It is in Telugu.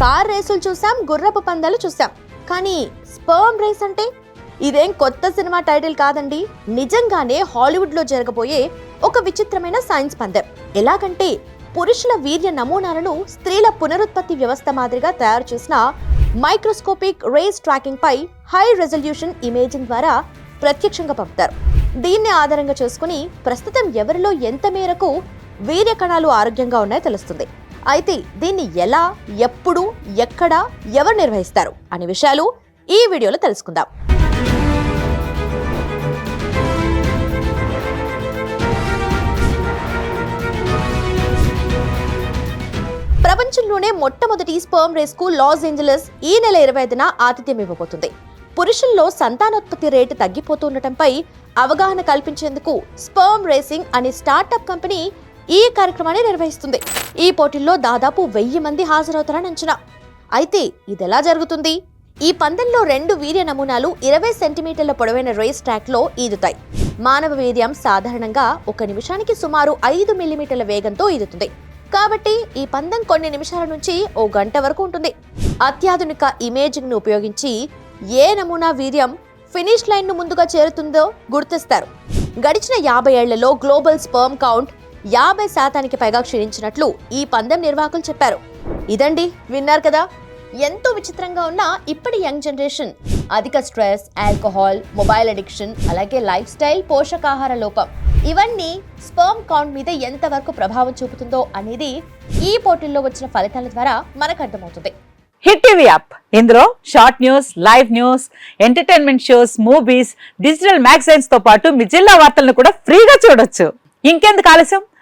కార్ రేసులు చూసాం గుర్రపు పందాలు చూసాం కానీ స్పర్మ్ రేస్ అంటే? ఇదేం కొత్త సినిమా టైటిల్ కాదండి. నిజంగానే హాలీవుడ్లో జరగబోయే ఒక విచిత్రమైన సైన్స్ పందెం. ఎలాగంటే పురుషుల వీర్య నమూనాలను స్త్రీల పునరుత్పత్తి వ్యవస్థ మాదిరిగా తయారు చేసిన మైక్రోస్కోపిక్ రేస్ ట్రాకింగ్ పై హై రెజల్యూషన్ ఇమేజింగ్ ద్వారా ప్రత్యక్షంగా పంపుతారు. దీన్ని ఆధారంగా చేసుకుని ప్రస్తుతం ఎవరిలో ఎంత మేరకు వీర్య కణాలు ఆరోగ్యంగా ఉన్నాయో తెలుస్తుంది. అయితే దీన్ని ఎలా ఎప్పుడు ఎక్కడ ఎవరు నిర్వహిస్తారు అనే విషయాలు ఈ వీడియోలో తెలుసుకుందాం. ప్రపంచంలోనే మొట్టమొదటి స్పర్మ్ రేస్కు లాస్ ఏంజలస్ ఈ నెల ఇరవై ఐదున ఆతిథ్యం ఇవ్వబోతుంది. పురుషుల్లో సంతానోత్పత్తి రేటు తగ్గిపోతుండటంపై అవగాహన కల్పించేందుకు స్పర్మ్ రేసింగ్ అనే స్టార్టప్ కంపెనీ ఈ కార్యక్రమాన్ని నిర్వహిస్తుంది. ఈ పోటీల్లో దాదాపు వెయ్యి మంది హాజరవుతారని అంచనా. అయితే ఇది ఎలా జరుగుతుంది? ఈ పందెంలో రెండు వీర్య నమూనాలు ఇరవై సెంటీమీటర్ల పొడవైన రేస్ ట్రాక్లో ఈదుతాయి. మానవ వీర్యం సాధారణంగా ఒక నిమిషానికి సుమారు ఐదు మిల్లీమీటర్ల వేగంతో ఈదుతుంది. కాబట్టి ఈ పందెం కొన్ని నిమిషాల నుంచి ఓ గంట వరకు ఉంటుంది. అత్యాధునిక ఇమేజింగ్ను ఉపయోగించి ఏ నమూనా వీర్యం ఫినిష్ లైన్ను ముందుగా చేరుతుందో గుర్తిస్తారు. గడిచిన యాభై ఏళ్ళలో గ్లోబల్ స్పర్మ్ కౌంట్ యాభై శాతానికి పైగా క్షీణించినట్లు ఈ పందెం నిర్వాహకులు చెప్పారు. ఇదండి విన్నారు కదా. ఎంతో విచిత్రంగా ఉన్న ఇప్పటి యంగ్ జనరేషన్. అధిక స్ట్రెస్ ఆల్కహాల్ మొబైల్ అడిక్షన్ అలాగే లైఫ్ స్టైల్ పోషకాహార లోపం. ఇవన్నీ స్పర్మ్ కౌంట్ మీద ఎంతవరకు ప్రభావం చూపుతుందో అనేది ఈ పోటీల్లో వచ్చిన ఫలితాల ద్వారా మనకు అర్థమవుతుంది. Hit TV app. ఇందులో short news live news entertainment shows movies digital మ్యాగజైన్స్తో పాటు మీ జిల్లా వార్తలను కూడా ఫ్రీగా చూడొచ్చు. ఇంకెందుకు ఆలస్యం?